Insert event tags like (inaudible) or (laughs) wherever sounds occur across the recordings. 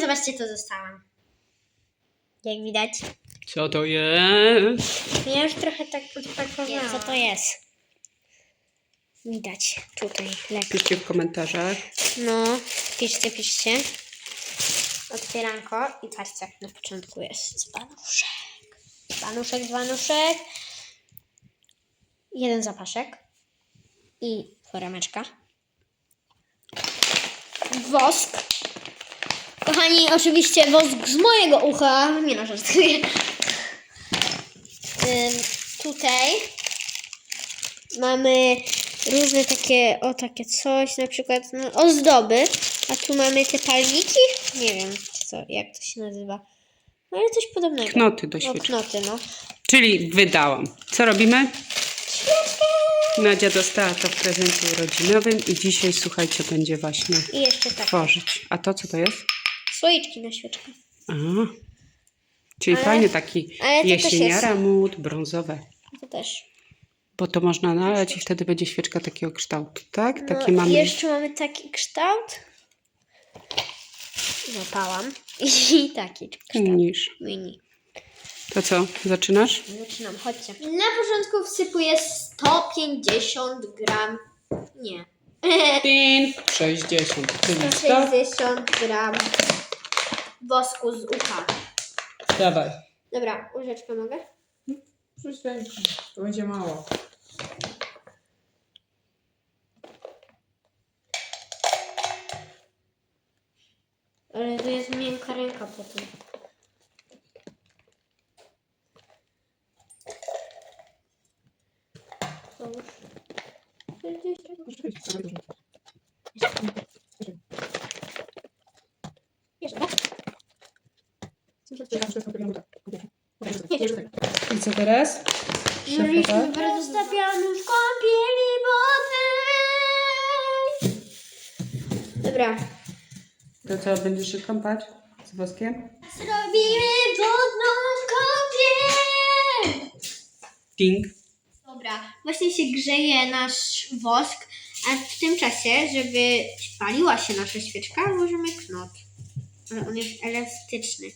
i zobaczcie, co dostałam. Jak widać. Co to jest? Ja już trochę tak podpakowałam. Co to jest? Widać tutaj lepiej. Piszcie w komentarzach. No, piszcie, piszcie. Otwieranko i patrzcie, na początku jest dzbanuszek. Dzbanuszek, dzbanuszek. Jeden zapaszek. I foremeczka. Wosk. Kochani, oczywiście wosk z mojego ucha. Nie no, żartuję. Tutaj mamy różne takie, o takie coś, na przykład no, ozdoby, a tu mamy te palniki, nie wiem co, jak to się nazywa, no ale coś podobnego. Knoty do No, świeczki. knoty, no. Czyli wydałam. Co robimy? Świeczkę! Nadia dostała to w prezencie urodzinowym i dzisiaj, słuchajcie, będzie właśnie I jeszcze tak, tworzyć. A to co to jest? Słoiczki na świeczkę. Aha. Czyli Ale- fajny taki ale to też jesieniara mód, brązowe. To też. Bo to można nalać i wtedy będzie świeczka takiego kształtu, tak? No, mamy. jeszcze mamy taki kształt. Zapałam. (laughs) I taki kształt. Niż. Mini. To co? Zaczynasz? Zaczynam, chodźcie. Na początku wsypuję 150 gram. Nie. (laughs) Pin 60. Czyli 160 gram wosku z ucha. Dawaj. Dobra, łyżeczkę mogę? Rzuć to będzie mało. Ale to jest miękka ręka po tym. To już. I co teraz? Mieliśmy bardzo stawiamy w kąpieli wodnej. Dobra. To co, będziesz się kąpać z woskiem? Zrobimy wodną kąpiel. Ping. Dobra, właśnie się grzeje nasz wosk, a w tym czasie, żeby paliła się nasza świeczka, włożymy knot. Ale on jest elastyczny,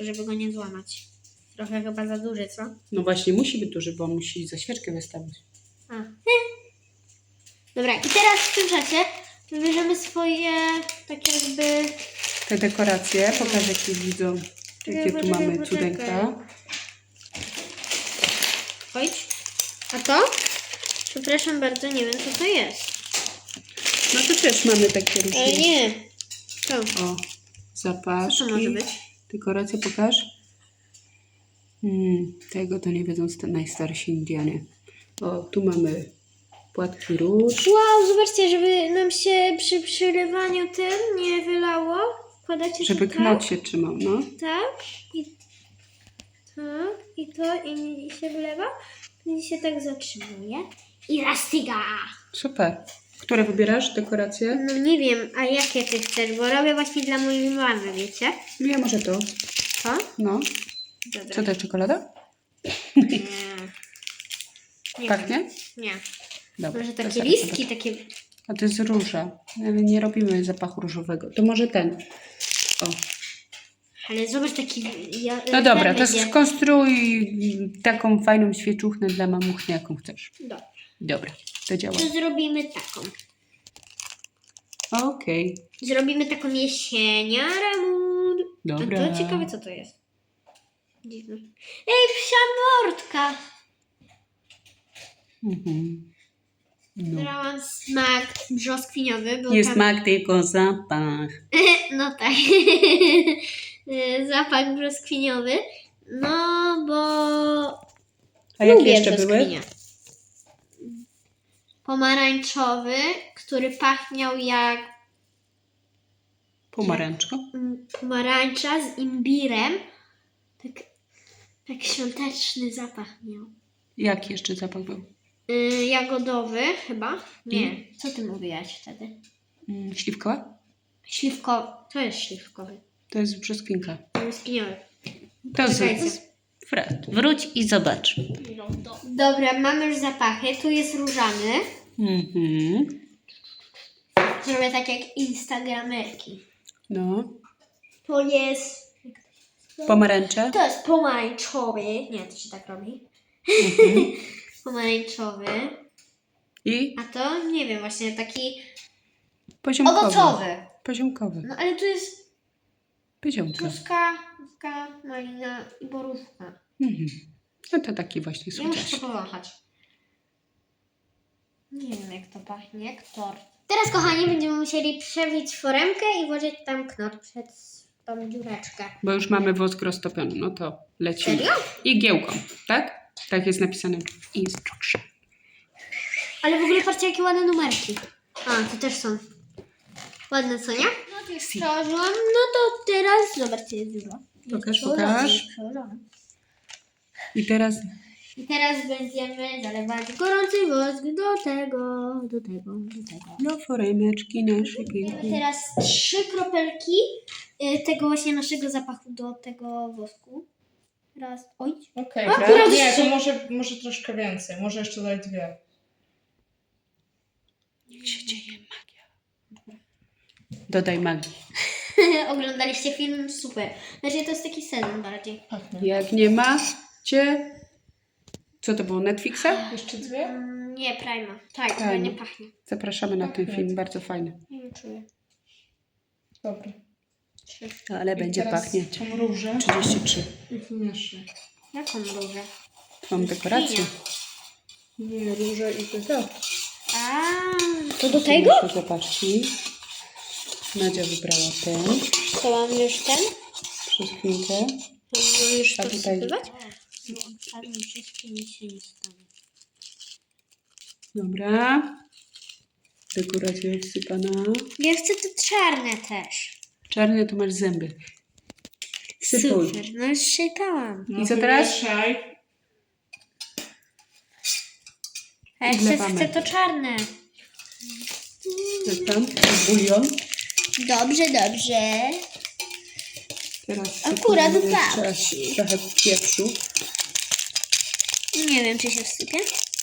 żeby go nie złamać. Trochę chyba za duży, co? No właśnie, musi być duży, bo musi za świeczkę wystawić. A. Dobra, i teraz w tym czasie wybierzemy swoje, tak jakby... Te dekoracje, pokaż jakie widzą, jakie tu mamy cudeńka. Chodź. A to? Przepraszam bardzo, nie wiem co to jest. No to też mamy takie różne. Ale nie. To. O, zapaszki. Co to może być? Dekoracje pokaż. Hmm, tego to nie wiedzą sta- najstarsi Indianie. O, tu mamy płatki róż. Wow, zobaczcie, żeby nam się przy przylewaniu tym nie wylało. Wkładacie Żeby to knot się trzymał, no. tak i tak i to i, i się wylewa. I się tak zatrzymuje. I rastyga. Super. Które wybierasz dekoracje? No nie wiem, a jakie ty chcesz, bo robię właśnie dla mojej mamy, wiecie? Ja może to. Co? No. Dobra. Co to jest czekolada? Nie. Nie Pachnie? wiem. Nie. Dobra. Może to takie zaraz listki, takie... zobaczę. A to jest róża. Ale nie robimy zapachu różowego. To może ten. O. Ale zobacz taki... Ja, No dobra, to będzie. skonstruuj taką fajną świeczuchnę dla mamuchny, jaką chcesz. Dobra. Dobra, to działa. To zrobimy taką. Okej. Zrobimy taką jesieniarę mód. Dobra. To ciekawe co to jest. Dziwne. Ej, psia mordka! Mhm. No. Brałam smak brzoskwiniowy. Nie tam... smak, tylko zapach. (laughs) No tak. (laughs) Zapach brzoskwiniowy. No, bo A jakie lubię jeszcze były? brzoskwinie. Pomarańczowy, który pachniał jak Pomarańczko. mm, pomarańcza z imbirem. Tak, tak świąteczny zapach miał. Jaki jeszcze zapach był? Y, jagodowy chyba? Nie. Mm. Co ty mówiłaś wtedy? Mm, Śliwkowa? Śliwkowy. To jest śliwkowy. To jest brzoskwinka. To Czekajcie. z... Fred, wróć i zobacz. Dobra, mamy już zapachy. Tu jest różany. Mhm. Zrobię tak jak instagramerki. No. To jest... Pomarańcze. To jest pomarańczowy. Nie, to się tak robi. Mhm. (laughs) Pomarańczowy. I A to, nie wiem, właśnie taki poziomkowy. owocowy. Poziomkowy. No ale tu jest Poziomka. truska, truska, malina i borówka. Mhm. No to taki właśnie Ja muszę to powąchać. Nie wiem jak to pachnie, jak tort. Teraz kochani będziemy musieli przebić foremkę i włożyć tam knot przed tą dziureczkę. Bo już mamy wosk roztopiony, no to lecimy. Serio? I giełką, tak? Tak jest napisane w instrukcji. Ale w ogóle patrzcie jakie ładne numerki. A, to też są. Ładne, co nie? No przełożyłam. No to teraz zobaczcie jest. Jest Pokaż, pokaż. jest przełożone. I teraz I teraz będziemy zalewać gorący wosk do tego, do tego, do tego. do foremeczki naszej Dajemy pięknej. teraz trzy kropelki y, tego właśnie naszego zapachu do tego wosku. Raz, oj. Okej, A, nie, trzy. to może, może troszkę więcej, może jeszcze daj dwie. się dzieje. Dodaj magii. (laughs) Oglądaliście film? Super. Znaczy to jest taki sen bardziej. Pachnie. Jak nie macie... Co to było, Netflixa? (laughs) Jeszcze dwie? Mm, nie, Prima. Tak, to Prima. nie pachnie. Zapraszamy na ten Okej. film, bardzo fajny. Nie czuję. Dobra. Trzy. Ale I będzie teraz pachnieć. Tą różę 33. i pomieszaj. Jaką różę? Mam dekorację. Nie, różę i ty to. A, to do tego? Zobaczcie. Nadia wybrała ten. To mam już ten? Przez chwilkę. Mam już to tutaj- wsypywać? Odpadnie wszystkie, nic się nie stanie. Dobra. Dekoracja wsypana. Ja chcę te czarne też. Czarne to masz zęby. Sypuj. Super, no już sypałam. No, I co teraz? wymieszaj. A ja chcę, wlewamy. chcę to czarne. Tam? Bulion. Dobrze, dobrze. Teraz Akurat sypujemy tak. trochę pieprzu. Nie wiem, czy się wsypie.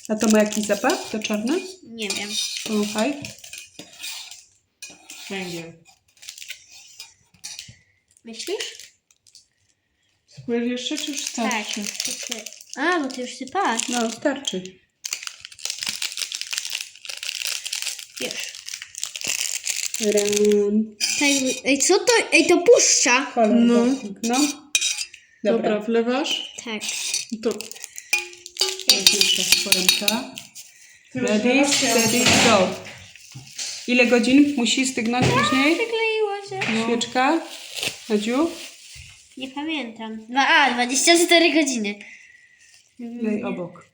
A to ma jakiś zapach? To czarne? Nie wiem. Pomachaj. Węgiel. Myślisz? Spływ jeszcze, czy już Tak. starczy? Sypy. A, bo ty już sypałaś. No, starczy. Już. Ram. Tak, ej, co to? Ej, to puszcza. Kolor. No. No. Dobra, Dobra. wlewasz? Tak. To To jest nasza foremka. Ready, steady, go. Ile godzin musi stygnąć później? Przykleiło się. No. Świeczka? Nie pamiętam. Dwa, a, 24 godziny. Lej obok.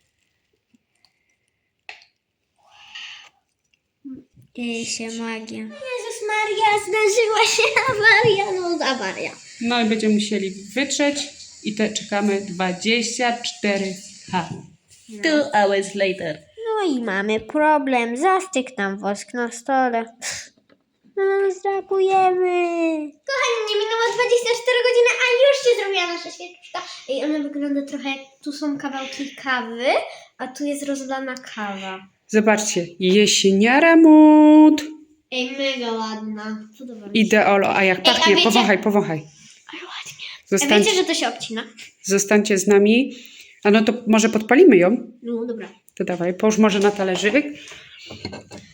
Dzieje się magia. Jezus Maria, zdarzyła się awaria, no awaria. No i będziemy musieli wytrzeć i te czekamy 24 h. Two hours later. No i mamy problem. Zastygł nam wosk na stole. No, zdrapujemy. Kochani, nie minęło 24 godziny, a już się zrobiła nasza świeczka. I ona wygląda trochę jak tu są kawałki kawy, a tu jest rozlana kawa. Zobaczcie, jesieniara mód. Ej, mega ładna. Ideolo, a jak pachnie, wiecie- powąchaj, powąchaj. Ale ładnie. A Zostańcie, wiecie, że to się obcina? zostańcie z nami. A no to może podpalimy ją? No dobra. To dawaj, połóż może na talerzyk.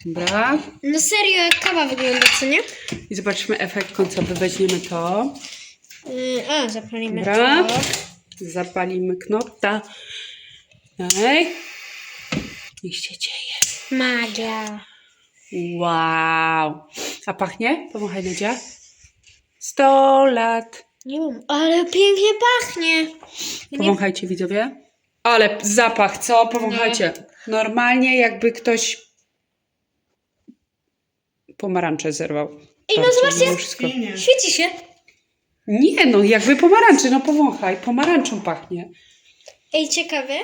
Dobra. No serio, jak kawa wygląda, co nie? I zobaczmy efekt końcowy. Weźmiemy to. Yy, a, zapalimy Dobra. to. Zapalimy knopta. Dalej. Niech się dzieje. Magia. Wow. A pachnie? Powąchaj Nadia. 100 lat. Nie wiem, ale pięknie pachnie. Nie Powąchajcie widzowie. Ale zapach, co? Powąchajcie. Normalnie jakby ktoś pomarańcze zerwał. Ej, no Patrzcie, zobaczcie. wszystko. Świeci się. Nie no, jakby pomarańczy, no powąchaj. Pomarańczą pachnie. Ej, ciekawe.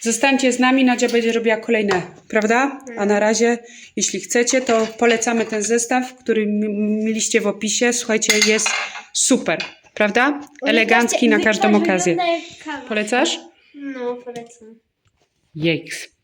Zostańcie z nami, Nadia będzie robiła kolejne, prawda? A na razie, jeśli chcecie, to polecamy ten zestaw, który mieliście w opisie. Słuchajcie, jest super, prawda? Elegancki na każdą okazję. Polecasz? No, polecam. Jejks.